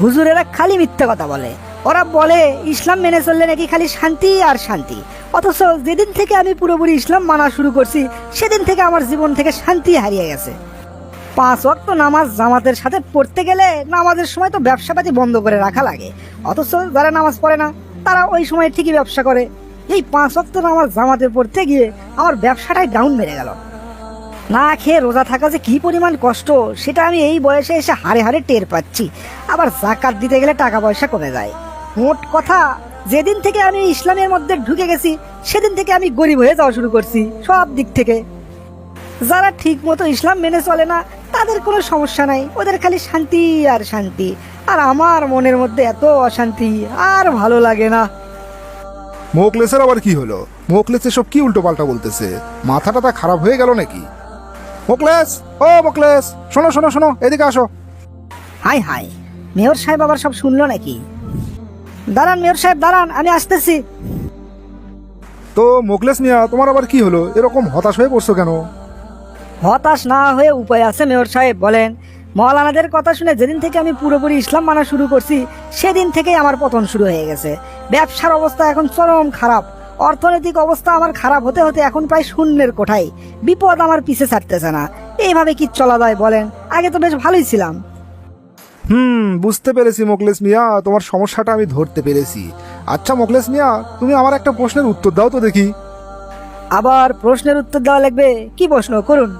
হুজুরেরা খালি মিথ্যা কথা বলে। ওরা বলে, ইসলাম মেনে চললে নাকি খালি শান্তি আর শান্তি? অথচ যেদিন থেকে আমি পুরোপুরি ইসলাম মানা শুরু করছি, সেদিন থেকে আমার জীবন থেকে শান্তি হারিয়ে গেছে। পাঁচ ওয়াক্ত নামাজ জামাতের সাথে পড়তে গেলে নামাজের সময় তো ব্যবসাপাতি বন্ধ করে রাখা লাগে। অথচ যারা নামাজ পড়ে না, তারা ওই সময় ঠিকই ব্যবসা করে। এই পাঁচ ওয়াক্ত নামাজ জামাতে পড়তে গিয়ে আমার ব্যবসাটাই ডাউন মেরে গেল। না খেয়ে রোজা থাকা যে কি পরিমাণ কষ্ট, সেটা আমি এই বয়সে এসে হারে হারে টের পাচ্ছি। আবার জাকাত দিতে গেলে টাকা পয়সা কমে যায়। মোট কথা, যেদিন থেকে আমি ইসলামের মধ্যে ঢুকে গেছি, সেদিন থেকে আমি গরিব হয়ে যাওয়া শুরু করছি, সব দিক থেকে। যারা ঠিক মতো ইসলাম মেনে চলে না, তাদের কোনো সমস্যা নাই। ওদের খালি শান্তি আর শান্তি। আর আমার মনের মধ্যে এত অশান্তি, আর ভালো লাগে না। মোকলেসের আবার কি হলো? মোকলেস সব কি উল্টো পাল্টা বলতেছে? মাথাটা তা খারাপ হয়ে গেল নাকি? মোকলেস ও মোকলেস শোনো শোনো শোনো এদিকে আসো। হাই হাই মেয়র সাহেব আবার সব শুনলো নাকি? দাঁড়ান মেয়র সাহেব দাঁড়ান আমি আসতেছি। তো মোকলেস মিয়া তোমার আবার কি হলো? এরকম হতাশ হয়ে পড়ছো কেন? হতাশ না হয়ে উপায় আছে মেয়র সাহেব বলেন। মৌলানাদের কথা শুনে যেদিন থেকে আমি পুরোপুরি ইসলাম মানা শুরু করছি সেদিন থেকেই আমার পতন শুরু হয়ে গেছে। ব্যবসার অবস্থা এখন চরম খারাপ। অর্থনৈতিক অবস্থা আমার খারাপ হতে হতে এখন প্রায় শূন্যের কোঠায়। বিপদ আমার পিছে ছাড়তেছে না। এইভাবে কি চলা যায় বলেন? আগে তো বেশ ভালোই ছিলাম। হুম বুঝতে পেরেছি মোকলেশ মিয়া তোমার সমস্যাটা আমি ধরতে পেরেছি। আচ্ছা মোকলেশ মিয়া তুমি আমার একটা প্রশ্নের উত্তর দাও তো দেখি। আবার প্রশ্নের উত্তর দেওয়া লাগবে? কি প্রশ্ন? করুন।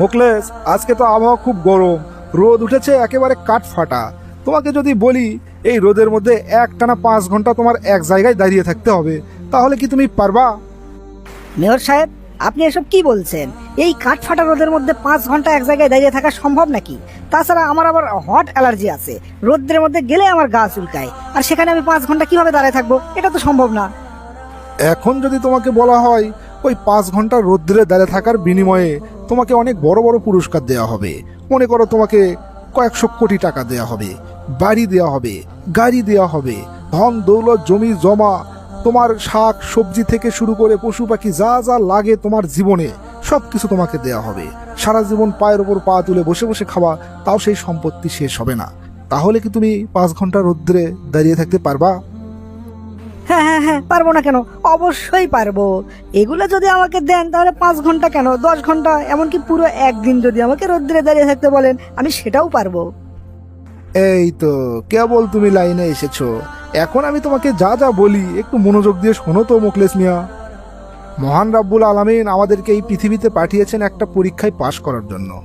মোকলেশ আজকে তো আবহাওয়া খুব গরম। রোদ উঠেছে একেবারে কাঠ ফাটা তোমাকে যদি বলি এই রোদের মধ্যে এক টানা পাঁচ ঘণ্টা তোমার এক জায়গায় দাঁড়িয়ে থাকতে হবে। তাহলে কি তুমি পারবা? মেয়র সাহেব আপনি এসব কি বলছেন? এই কাঠ ফাটা রোদের মধ্যে পাঁচ ঘণ্টা এক জায়গায় দাঁড়িয়ে থাকা সম্ভব নাকি? তাছাড়া আমার আবার হট অ্যালার্জি আছে। রোদ্রের মধ্যে গেলে আমার গা চুলকায়। আর সেখানে আমি পাঁচ ঘণ্টা কীভাবে দাঁড়ায় থাকব? এটা তো সম্ভব না। এখন যদি তোমাকে বলা হয় ওই পাঁচ ঘণ্টা রোদ্রে দাঁড়িয়ে থাকার বিনিময়ে তোমাকে অনেক বড় বড় পুরস্কার দেওয়া হবে। মনে করো তোমাকে কয়েকশো কোটি টাকা দেওয়া হবে বাড়ি দেওয়া হবে গাড়ি দেওয়া হবে ধন দৌলত জমি জমা তোমার শাক, সবজি থেকে শুরু করে পশু পাখি যা যা লাগে তোমার জীবনে সব কিছু তোমাকে দেওয়া হবে। সারা জীবন পায়ের ওপর পা তুলে বসে বসে খাওয়া, তাও সেই সম্পত্তি শেষ হবে না। তাহলে কি তুমি পাঁচ ঘণ্টা রোদ্রে দাঁড়িয়ে থাকতে পারবা? হ্যাঁ হ্যাঁ হ্যাঁ পারব না কেন? অবশ্যই পারব। এগুলো যদি আমাকে দেন, তাহলে পাঁচ ঘণ্টা কেন? দশ ঘণ্টা? এমনকি পুরো একদিন যদি আমাকে রোদ্রে দাঁড়িয়ে থাকতে বলেন, আমি সেটাও পারব। এই তো, কেবল তুমি লাইনে এসেছ। এখন আমি তোমাকে যা যা বলি, একটু মনোযোগ দিয়ে শোনো তো মোকলেস মিয়া। মহান রাব্বুল আলামিন আমাদেরকে এই পৃথিবীতে পাঠিয়েছেন একটা পরীক্ষায় পাশ করার জন্য।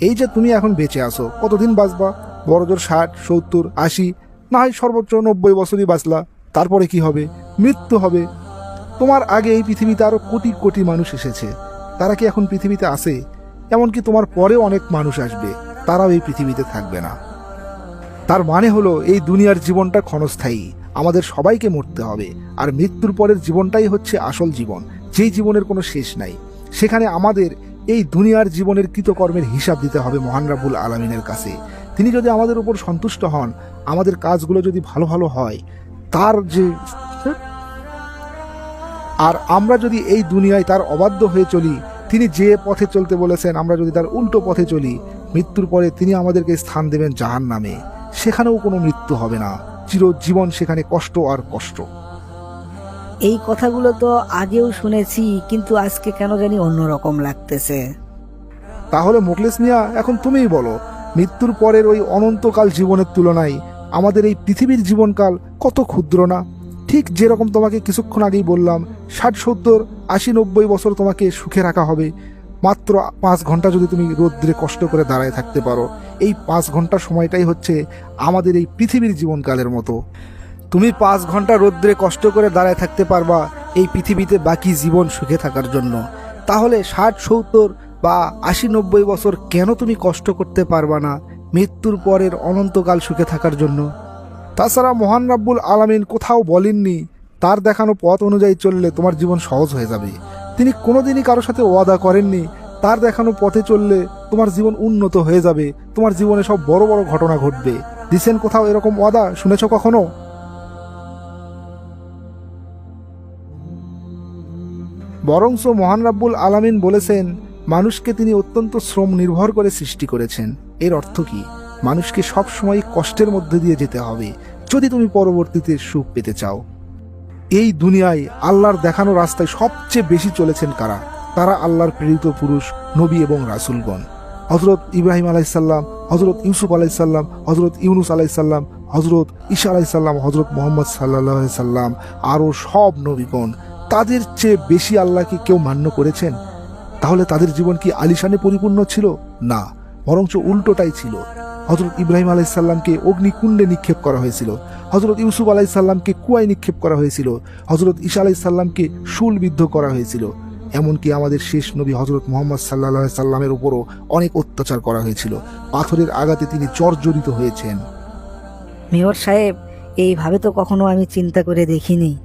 এই যে তুমি এখন বেঁচে আসো কতদিন বাঁচবা? বড়জোর ষাট, সত্তর, আশি, না হয় সর্বোচ্চ নব্বই বছরই বাঁচলা। তারপরে কি হবে? মৃত্যু হবে। তোমার আগে এই পৃথিবীতে আরও কোটি কোটি মানুষ এসেছে। তারা কি এখন পৃথিবীতে আসে এমনকি তোমার পরেও অনেক মানুষ আসবে। তারাও এই পৃথিবীতে থাকবে না। তার মানে হলো এই দুনিয়ার জীবনটা ক্ষণস্থায়ী। আমাদের সবাইকে মরতে হবে। আর মৃত্যুর পরের জীবনটাই হচ্ছে আসল জীবন। যেই জীবনের কোনো শেষ নাই। সেখানে আমাদের এই দুনিয়ার জীবনের কৃতকর্মের হিসাব দিতে হবে মহান রাবুল আলমিনের কাছে। তিনি যদি আমাদের উপর সন্তুষ্ট হন, আমাদের কাজগুলো যদি ভালো ভালো হয়, তার যে আর আমরা যদি এই দুনিয়ায় তার অবাধ্য হয়ে চলি, তিনি যে পথে চলতে বলেছেন, আমরা যদি তার উল্টো পথে চলি, মৃত্যুর পরে তিনি আমাদেরকে স্থান দেবেন জাহান নামে সেখানেও কোনো মৃত্যু হবে না। চিরজীবন সেখানে কষ্ট আর কষ্ট। এই কথাগুলো তো আগেও শুনেছি কিন্তু আজকে কেন জানি অন্যরকম লাগতেছে। তাহলে মোকলেস মিয়া এখন তুমিই বলো মৃত্যুর পরের ওই অনন্তকাল জীবনের তুলনায় আমাদের এই পৃথিবীর জীবনকাল কত ক্ষুদ্র না? ঠিক যেরকম তোমাকে কিছুক্ষণ আগেই বললাম ষাট সত্তর আশি নব্বই বছর তোমাকে সুখে রাখা হবে। মাত্র পাঁচ ঘণ্টা যদি তুমি রোদ্রে কষ্ট করে দাঁড়ায় থাকতে পারো এই পাঁচ ঘণ্টা সময়টাই হচ্ছে আমাদের এই পৃথিবীর জীবনকালের মতো। তুমি পাঁচ ঘণ্টা রোদ্রে কষ্ট করে দাঁড়ায় থাকতে পারবা এই পৃথিবীতে বাকি জীবন সুখে থাকার জন্য। তাহলে ষাট, সত্তর বা আশি, নব্বই বছর কেন তুমি কষ্ট করতে পারবা না মৃত্যুর পরের অনন্তকাল সুখে থাকার জন্য? তাছাড়া মহান রাব্বুল আলামিন কোথাও বলেননি, তার দেখানো পথ অনুযায়ী চললে তোমার জীবন সহজ হয়ে যাবে। তিনি কোনোদিনই কারোর সাথে ওয়াদা করেননি তার দেখানো পথে চললে তোমার জীবন উন্নত হয়ে যাবে। তোমার জীবনে সব বড় বড় ঘটনা ঘটবে। দিছেন কোথাও এরকম ওয়াদা? শুনেছ কখনো? বরংস মহান রাব্বুল আলামিন বলেছেন, মানুষকে তিনি অত্যন্ত শ্রম নির্ভর করে সৃষ্টি করেছেন। এর অর্থ কি? মানুষকে সবসময় কষ্টের মধ্যে দিয়ে যেতে হবে। যদি তুমি পরবর্তীতে সুখ পেতে চাও। এই দুনিয়ায় আল্লাহর দেখানো রাস্তায় সবচেয়ে বেশি চলেছেন কারা? তারা আল্লাহর প্রেরিত পুরুষ, নবী এবং রাসুলগণ। হজরত ইব্রাহিম আলাইসাল্লাম হজরত ইউসুফ আলাইসাল্লাম হজরত ইউনুস আলাইসাল্লাম হজরত ঈশা আলাইসাল্লাম হজরত মোহাম্মদ সাল্লাহ সাল্লাম, আরও সব নবীগণ। তাদের চেয়ে বেশি আল্লাহকে কেউ মান্য করেছেন? তাহলে তাদের জীবন কি আলিশানে পরিপূর্ণ ছিল? না, বরঞ্চ উল্টোটাই ছিল। হজরত ইব্রাহিম আলাইসাল্লামকে অগ্নিকুণ্ডে নিক্ষেপ করা হয়েছিল। হজরত ইউসুফ আলাইসাল্লামকে কুয়ায় নিক্ষেপ করা হয়েছিল। হজরত ঈশা আলাইসাল্লামকে শুলবিদ্ধ করা হয়েছিল। এমনকি আমাদের শেষ নবী হজরত মোহাম্মদ সাল্লাহ সাল্লামের উপরও অনেক অত্যাচার করা হয়েছিল। পাথরের আঘাতে তিনি জর্জরিত হয়েছেন। মেয়র সাহেব এইভাবে তো কখনো আমি চিন্তা করে দেখিনি।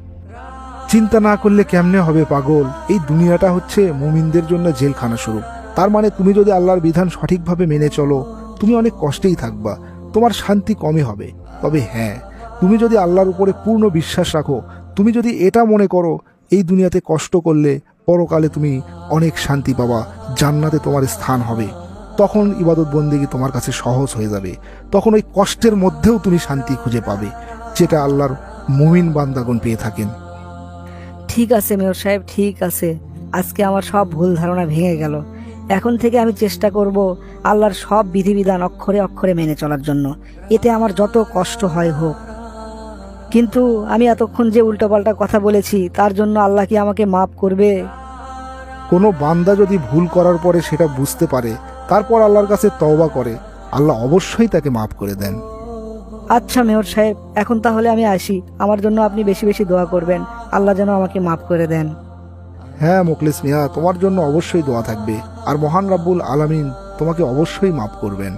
চিন্তা না করলে কেমনে হবে পাগল? এই দুনিয়াটা হচ্ছে মুমিনদের জন্য জেলখানা স্বরূপ। তার মানে তুমি যদি আল্লাহর বিধান সঠিকভাবে মেনে চলো তুমি অনেক কষ্টেই থাকবা। তোমার শান্তি কমই হবে। তবে হ্যাঁ তুমি যদি আল্লাহর উপরে পূর্ণ বিশ্বাস রাখো তুমি যদি এটা মনে করো এই দুনিয়াতে কষ্ট করলে পরকালে তুমি অনেক শান্তি পাবা, জান্নাতে তোমার স্থান হবে। তখন ইবাদত বন্দেগী তোমার কাছে সহজ হয়ে যাবে। তখন ওই কষ্টের মধ্যেও তুমি শান্তি খুঁজে পাবে, যেটা আল্লাহর মুমিন বান্দাগণ পেয়ে থাকেন। ঠিক আছে মেয়র সাহেব, ঠিক আছে। আজকে আমার সব ভুল ধারণা ভেঙে গেল। এখন থেকে আমি চেষ্টা করব আল্লাহর সব বিধিবিধান অক্ষরে অক্ষরে মেনে চলার জন্য। এতে আমার যত কষ্ট হয় হোক কিন্তু আমি এতক্ষণ যে উল্টোপাল্টা কথা বলেছি তার জন্য আল্লাহ কি আমাকে মাফ করবে? কোনো বান্দা যদি ভুল করার পরে সেটা বুঝতে পারে তারপর আল্লাহর কাছে তওবা করে আল্লাহ অবশ্যই তাকে মাফ করে দেন। আচ্ছা মেয়র সাহেব এখন তাহলে আমি আসি। আমার জন্য আপনি বেশি বেশি দোয়া করবেন। আল্লাহ যেন আমাকে মাফ করে দেন। হ্যাঁ মোকলেস মিয়া তোমার জন্য অবশ্যই দোয়া থাকবে। আর মহান রাব্বুল আলামিন তোমাকে অবশ্যই মাফ করবেন।